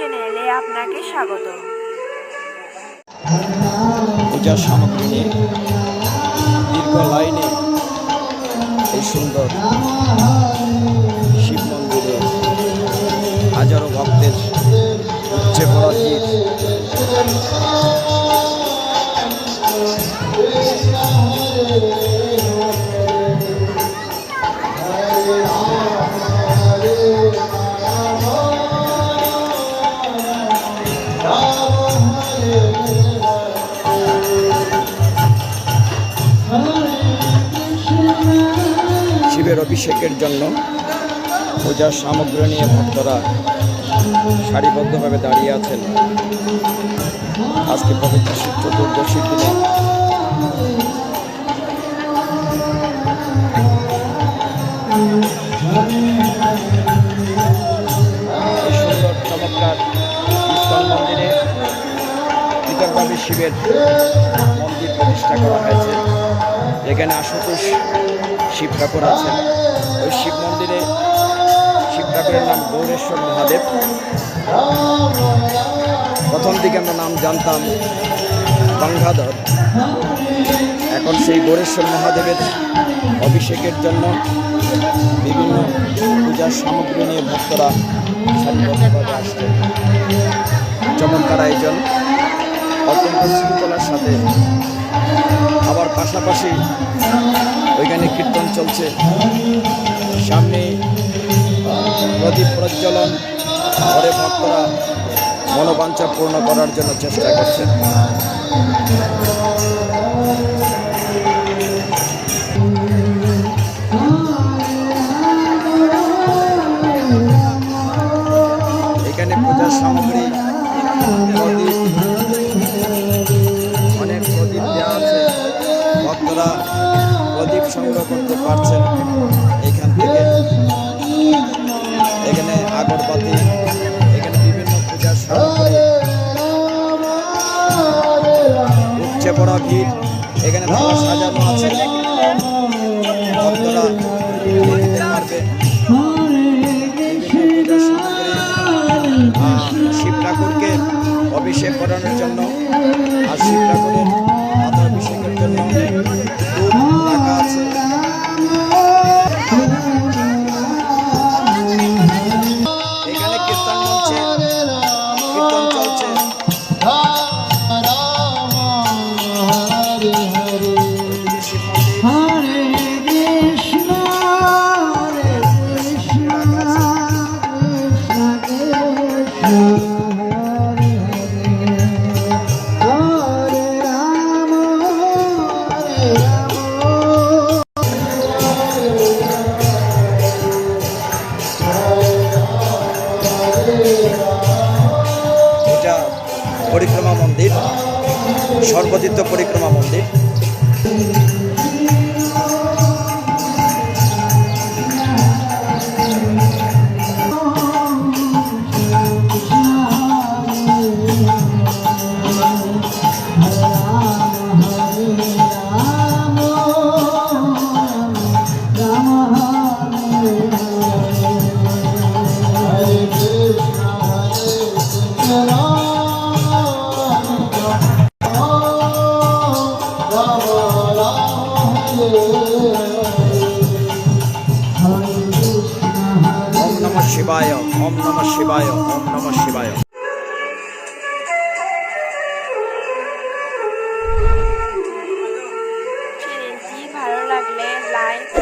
চ্যানেলে আপনাকে স্বাগত। পূজার সামগ্রী দীর্ঘ লাইনে এই সুন্দর শিব মন্দিরে হাজারো ভক্তের উপচে পড়া ভিড়। শিবের অভিষেকের জন্য পূজার সামগ্রী নিয়ে ভক্তরা সারিবদ্ধভাবে দাঁড়িয়ে আছেন। আজকে পবিত্র শিব চতুর্দশীর দিনে পৃথকভাবে শিবের মন্দির প্রতিষ্ঠা করা হয়েছে। এখানে আশুতোষ শিব ঠাকুর আছেন। ওই শিব মন্দিরে শিব ঠাকুরের নাম গৌরেশ্বর মহাদেব। প্রথম দিকে আমরা নাম জানতাম গঙ্গাধর। এখন সেই গৌরেশ্বর মহাদেবের অভিষেকের জন্য বিভিন্ন পূজার সামগ্রী নিয়ে ভক্তরা সারিবদ্ধভাবে আসছেন। চমৎকার আয়োজন। অত্যন্ত শৃঙ্খলার সাথে। আবার পাশাপাশি ওইখানে কীর্তন চলছে। সামনে প্রদীপ প্রজ্বলন করে ভক্তরা মনোবাঞ্ছা পূর্ণ করার জন্য চেষ্টা করছেন। এখানে পূজার সামগ্রী ভক্তরা প্রদীপ সংগ্রহ করতে পারছেন এখান থেকে। এখানে আগরবাতি, এখানে বিভিন্ন পূজার সামগ্রী। উপচে পড়া ভিড়, এখানে থালা সাজানো আছে। শিব ঠাকুরকে অভিষেক করানোর জন্য আর শিব ঠাকুরের অভিষেকের জন্য সর্বতীর্থ পরিক্রমা মন্দির। শিবায় ওম নম শিবায় ওম নম শিবায়। ভালো লাগলে লাইক